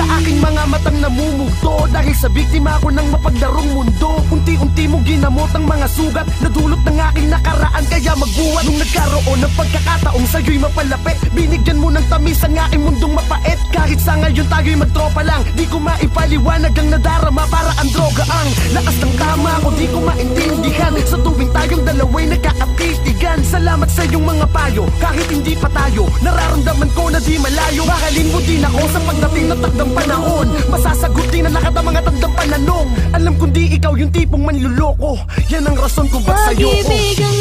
sa aking mga matang namumugto? Dahil sa biktima ako ng mapaglarong mundo. Unti-unti mo ginamot ang mga sugat. Nadulot ng aking nakaraan kaya magbuhat Nung nagkaroon ng pagkakataong sa'yo'y mapalapit Binigyan mo ng tamis ang aking mundong mapait. Kahit sa ngayon tayo'y magtropa lang Di ko maipaliwanag ang nadarama para ang droga ang Lakas ng tama ko. Di ko maintindihan Sa tuwing tayong sa iyong mga payo. Kahit hindi pa tayo Nararamdaman ko na di malayo. Mahalin mo din ako sa pagdating ng takdang panahon. Masasagutin na lahat ng mga tandang pananong. Alam kong di ikaw yung tipong manluloko. Yan ang rason kung ba't sa'yo ko. Pag-ibig ang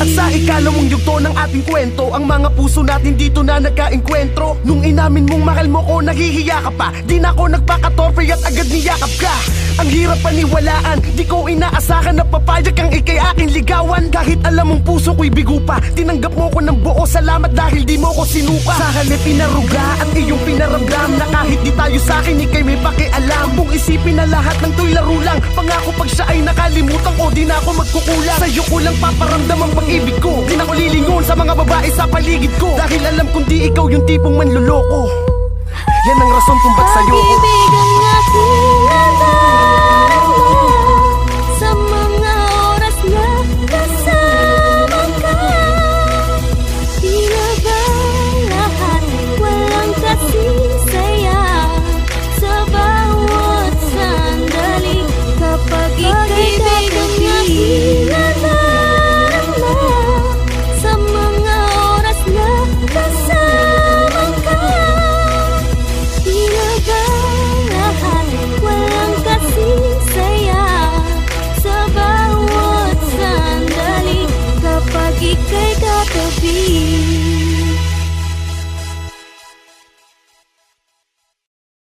At sa ikalawang yugto ng ating kwento Ang mga puso natin dito na nagkaengkwentro. Nung inamin mong mahal mo ko, nahihiya ka pa. Di na ako nagpakatorpe at agad niyakap ka. Ang hirap paniwalaan Di ko inaasahan na papayag kang ikay aking ligawan. Kahit alam mong puso ko'y bigo pa Tinanggap mo ko ng buo, salamat dahil di mo ko sinupa Sa halip pinaruga at iyong pinaramdam Na kahit di tayo sa akin, ikay may pakialam Pangako pag siya ay nakalimutan ko Di na ako magkukulang Sa'yo ko lang paparamdam ang pag-ibig ko. Di na ko lilingon sa mga babae sa paligid ko. Dahil alam kong di ikaw yung tipong manluloko. Yan ang rason kung ba't sa'yo Pag-ibigan nga sinata what will be.